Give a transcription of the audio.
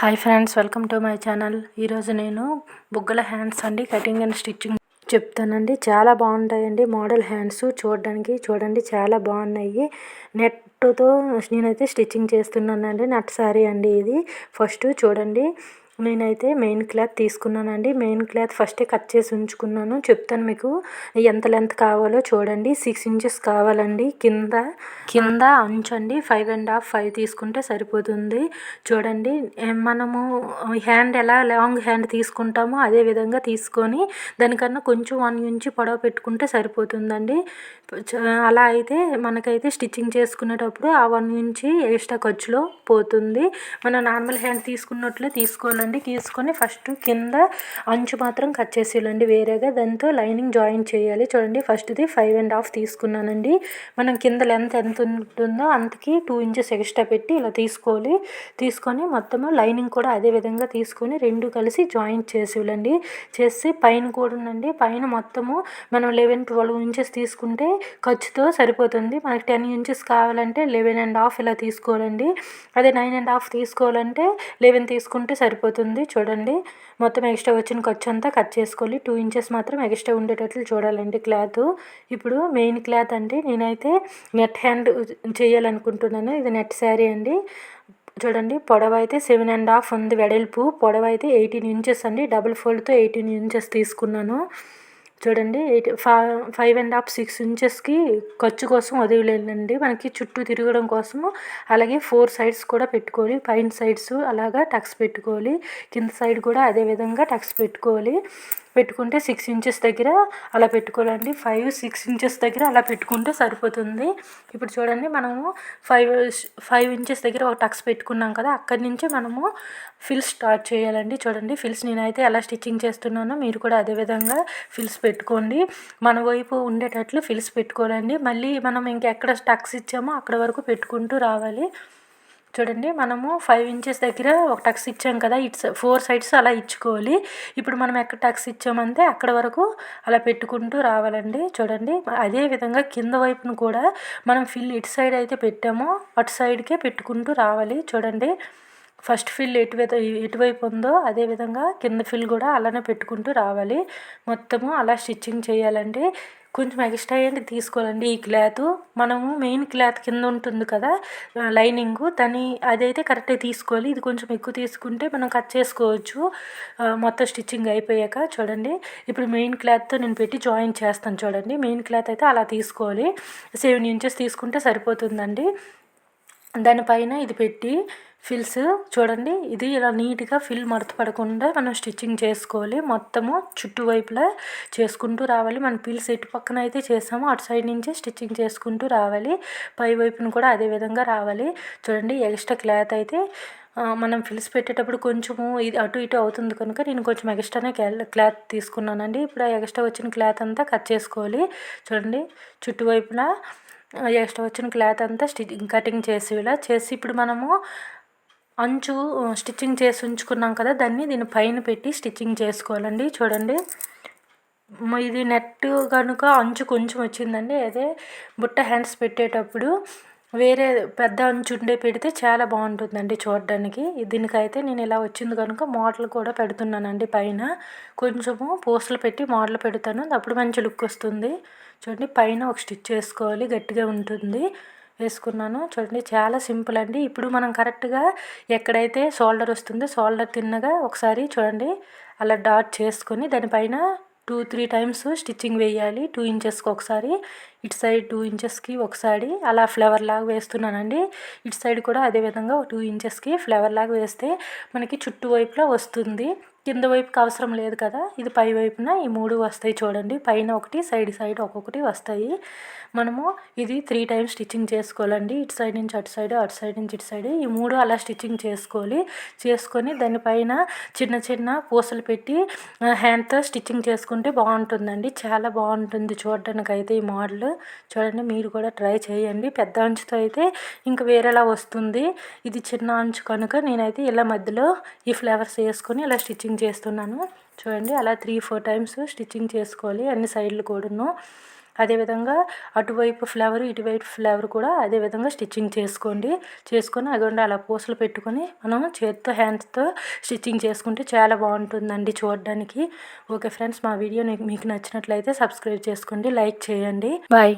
Hi friends welcome to my channel. ఈరోజు నేను బుగ్గల హ్యాండ్స్ అండి కటింగ్ అండ్ స్టిచ్చింగ్ చెప్తానండి. చాలా బాగుంటాయండి మోడల్ హ్యాండ్స్. చూడడానికి చూడండి చాలా బాగున్నాయి. నెట్తో నేనైతే స్టిచ్చింగ్ చేస్తున్నానండి నట్ సారీ అండి ఇది. ఫస్ట్ చూడండి. నేనైతే మెయిన్ క్లాత్ తీసుకున్నానండి. మెయిన్ క్లాత్ ఫస్టే కట్ చేసి ఉంచుకున్నాను. చెప్తాను మీకు ఎంత లెంత్ కావాలో చూడండి. సిక్స్ ఇంచెస్ కావాలండి. కింద కింద అంచండి ఫైవ్ అండ్ హాఫ్ ఫైవ్ తీసుకుంటే సరిపోతుంది. చూడండి మనము హ్యాండ్ ఎలా లాంగ్ హ్యాండ్ తీసుకుంటామో అదే విధంగా తీసుకొని దానికన్నా కొంచెం వన్ ఇంచ్ పొడవ పెట్టుకుంటే సరిపోతుందండి. అలా అయితే మనకైతే స్టిచ్చింగ్ చేసుకునేటప్పుడు ఆ వన్ ఇంచ్ ఎక్స్ట్రా ఖర్చులో పోతుంది. మనం నార్మల్ హ్యాండ్ తీసుకున్నట్లే తీసుకోవాలండి. చూడండి తీసుకొని ఫస్ట్ కింద అంచు మాత్రం కట్ చేసేయాలండి వేరేగా. దాంతో లైనింగ్ జాయిన్ చేయాలి. చూడండి ఫస్ట్ది ఫైవ్ అండ్ హాఫ్ తీసుకున్నానండి. మనం కింద లెంత్ ఎంత ఉంటుందో అంతకి టూ ఇంచెస్ ఎక్స్ట్రా పెట్టి ఇలా తీసుకోవాలి. తీసుకొని మొత్తము లైనింగ్ కూడా అదే విధంగా తీసుకొని రెండు కలిసి జాయింట్ చేసేయాలండి. చేసి పైన కూడా ఉందండి. పైన మొత్తము మనం లెవెన్ ట్వెల్వ్ ఇంచెస్ తీసుకుంటే ఖర్చుతో సరిపోతుంది. మనకి టెన్ ఇంచెస్ కావాలంటే లెవెన్ అండ్ హాఫ్ ఇలా తీసుకోవాలండి. అదే నైన్ అండ్ హాఫ్ తీసుకోవాలంటే లెవెన్ తీసుకుంటే సరిపోతుంది. అవుతుంది. చూడండి. మొత్తం ఎక్స్ట్రా వచ్చిన ఖర్చు అంతా కట్ చేసుకోవాలి. టూ ఇంచెస్ మాత్రం ఎక్స్ట్రా ఉండేటట్లు చూడాలండి క్లాత్. ఇప్పుడు మెయిన్ క్లాత్ అండి. నేనైతే నెట్ హ్యాండ్ చేయాలనుకుంటున్నాను. ఇది నెట్ శారీ అండి. చూడండి. పొడవ అయితే సెవెన్ అండ్ హాఫ్ ఉంది. వెడల్పు పొడవ అయితే ఎయిటీన్ ఇంచెస్ అండి. డబుల్ ఫోల్డ్తో ఎయిటీన్ ఇంచెస్ తీసుకున్నాను. చూడండి eight five and half six ఇంచెస్కి ఖర్చు కోసం వదిలేనండి మనకి చుట్టూ తిరగడం కోసము అలాగే ఫోర్ సైడ్స్ కూడా పెట్టుకోవాలి. పైన సైడ్స్ అలాగా టక్స్ పెట్టుకోవాలి. కింద సైడ్ కూడా అదే విధంగా టక్స్ పెట్టుకోవాలి. పెట్టుకుంటే సిక్స్ ఇంచెస్ దగ్గర అలా పెట్టుకోవాలండి. ఫైవ్ సిక్స్ ఇంచెస్ దగ్గర అలా పెట్టుకుంటే సరిపోతుంది. ఇప్పుడు చూడండి మనము ఫైవ్ ఫైవ్ ఇంచెస్ దగ్గర ఒక టక్స్ పెట్టుకున్నాం కదా అక్కడి నుంచి మనము ఫిల్స్ స్టార్ట్ చేయాలండి. చూడండి ఫిల్స్ నేనైతే ఎలా స్టిచ్చింగ్ చేస్తున్నానో మీరు కూడా అదే విధంగా ఫిల్స్ పెట్టుకోండి. మన వైపు ఉండేటట్లు ఫిల్స్ పెట్టుకోవాలండి. మళ్ళీ మనం ఇంకెక్కడ టక్స్ ఇచ్చామో అక్కడ వరకు పెట్టుకుంటూ రావాలి. చూడండి మనము ఫైవ్ ఇంచెస్ దగ్గర ఒక టక్స్ ఇచ్చాం కదా ఇట్స్ ఫోర్ సైడ్స్ అలా ఇచ్చుకోవాలి. ఇప్పుడు మనం ఎక్కడ టక్స్ ఇచ్చామంటే అక్కడ వరకు అలా పెట్టుకుంటూ రావాలండి. చూడండి అదే విధంగా కింద వైపును కూడా మనం ఫిల్ ఇటు సైడ్ అయితే పెట్టామో అటు సైడ్కే పెట్టుకుంటూ రావాలి. చూడండి ఫస్ట్ ఫిల్ ఎటు ఎటువైపు ఉందో అదేవిధంగా కింద ఫిల్ కూడా అలానే పెట్టుకుంటూ రావాలి. మొత్తము అలా స్టిచ్చింగ్ చేయాలండి. కొంచెం ఎక్స్ట్రా ఏంటి తీసుకోవాలండి. ఈ క్లాత్ మనము మెయిన్ క్లాత్ కింద ఉంటుంది కదా లైనింగ్. దాన్ని అదైతే కరెక్ట్గా తీసుకోవాలి. ఇది కొంచెం ఎక్కువ తీసుకుంటే మనం కట్ చేసుకోవచ్చు. మొత్తం స్టిచ్చింగ్ అయిపోయాక చూడండి. ఇప్పుడు మెయిన్ క్లాత్తో నేను పెట్టి జాయిన్ చేస్తాను చూడండి. మెయిన్ క్లాత్ అయితే అలా తీసుకోవాలి. సెవెన్ ఇంచెస్ తీసుకుంటే సరిపోతుందండి. దానిపైన ఇది పెట్టి ఫిల్స్ చూడండి. ఇది ఇలా నీట్గా ఫిల్ మడత పడకుండా మనం స్టిచ్చింగ్ చేసుకోవాలి. మొత్తము చుట్టువైపులా చేసుకుంటూ రావాలి. మన ఫిల్స్ ఎటు పక్కన అయితే చేసామో అటు సైడ్ నుంచే స్టిచ్చింగ్ చేసుకుంటూ రావాలి. పై వైపును కూడా అదే విధంగా రావాలి. చూడండి ఎక్స్ట్రా క్లాత్ అయితే మనం ఫిల్స్ పెట్టేటప్పుడు కొంచెము ఇది అటు ఇటు అవుతుంది కనుక నేను కొంచెం ఎక్స్ట్రానే క్లాత్ తీసుకున్నానండి. ఇప్పుడు ఆ ఎక్స్ట్రా వచ్చిన క్లాత్ అంతా కట్ చేసుకోవాలి. చూడండి చుట్టువైపులా ఎక్స్ట్రా వచ్చిన క్లాత్ అంతా స్టిచ్చింగ్ కటింగ్ చేసి ఇలా చేసి ఇప్పుడు మనము అంచు స్టిచ్చింగ్ చేసి ఉంచుకున్నాం కదా దాన్ని దీని పైన పెట్టి స్టిచ్చింగ్ చేసుకోవాలండి. చూడండి. ఇది నెట్ కనుక అంచు కొంచెం వచ్చిందండి. అదే బుట్ట హ్యాండ్స్ పెట్టేటప్పుడు వేరే పెద్ద అంచుండే పెడితే చాలా బాగుంటుందండి చూడడానికి. దీనికైతే నేను ఇలా వచ్చింది కనుక మోడల్ కూడా పెడుతున్నానండి పైన. కొంచెము పూసలు పెట్టి మోడల్ పెడతాను. అప్పుడు మంచి లుక్ వస్తుంది. చూడండి పైన ఒక స్టిచ్ వేసుకోవాలి గట్టిగా ఉంటుంది. వేసుకున్నాను. చూడండి చాలా సింపుల్ అండి. ఇప్పుడు మనం కరెక్ట్గా ఎక్కడైతే షోల్డర్ వస్తుందో షోల్డర్ తిన్నగా ఒకసారి చూడండి అలా డాట్ చేసుకొని దానిపైన టూ త్రీ టైమ్స్ స్టిచ్చింగ్ వేయాలి. టూ ఇంచెస్కి ఒకసారి ఇటు సైడ్ టూ ఇంచెస్కి ఒకసారి అలా ఫ్లవర్ లాగా వేస్తున్నానండి. ఇటు సైడ్ కూడా అదే విధంగా టూ ఇంచెస్కి ఫ్లవర్ లాగా వేస్తే మనకి చుట్టూ వైపులా వస్తుంది. కింద వైపుకి అవసరం లేదు కదా? ఇది పై వైపున ఈ మూడు వస్తాయి చూడండి. పైన ఒకటి సైడ్ సైడ్ ఒక్కొక్కటి వస్తాయి. మనము ఇది త్రీ టైమ్స్ స్టిచ్చింగ్ చేసుకోవాలండి. ఇటు సైడ్ నుంచి అటు సైడ్ అటు సైడ్ నుంచి ఇటు సైడ్ ఈ మూడు అలా స్టిచ్చింగ్ చేసుకోవాలి. చేసుకొని దానిపైన చిన్న చిన్న పూసలు పెట్టి హ్యాండ్తో స్టిచ్చింగ్ చేసుకుంటే బాగుంటుందండి. చాలా బాగుంటుంది చూడడానికి అయితే ఈ మోడల్. చూడండి మీరు కూడా ట్రై చేయండి. పెద్ద అంచుతో అయితే ఇంకా వేరేలా వస్తుంది. ఇది చిన్న అంచు కనుక నేనైతే ఇలా మధ్యలో ఈ ఫ్లవర్స్ వేసుకొని ఇలా స్టిచ్చింగ్ స్టిచ్చింగ్ చేస్తున్నాను. చూడండి అలా త్రీ ఫోర్ టైమ్స్ స్టిచ్చింగ్ చేసుకోవాలి. అన్ని సైడ్లు కూడాను. అదేవిధంగా అటువైపు ఫ్లవర్ ఇటువైపు ఫ్లవర్ కూడా అదేవిధంగా స్టిచ్చింగ్ చేసుకోండి. చేసుకొని అదిగోండి అలా పూసలు పెట్టుకొని మనం చేతితో హ్యాండ్స్తో స్టిచ్చింగ్ చేసుకుంటే చాలా బాగుంటుందండి చూడడానికి. ఓకే ఫ్రెండ్స్ మా వీడియో మీకు నచ్చినట్లయితే సబ్స్క్రైబ్ చేసుకోండి లైక్ చేయండి. బాయ్.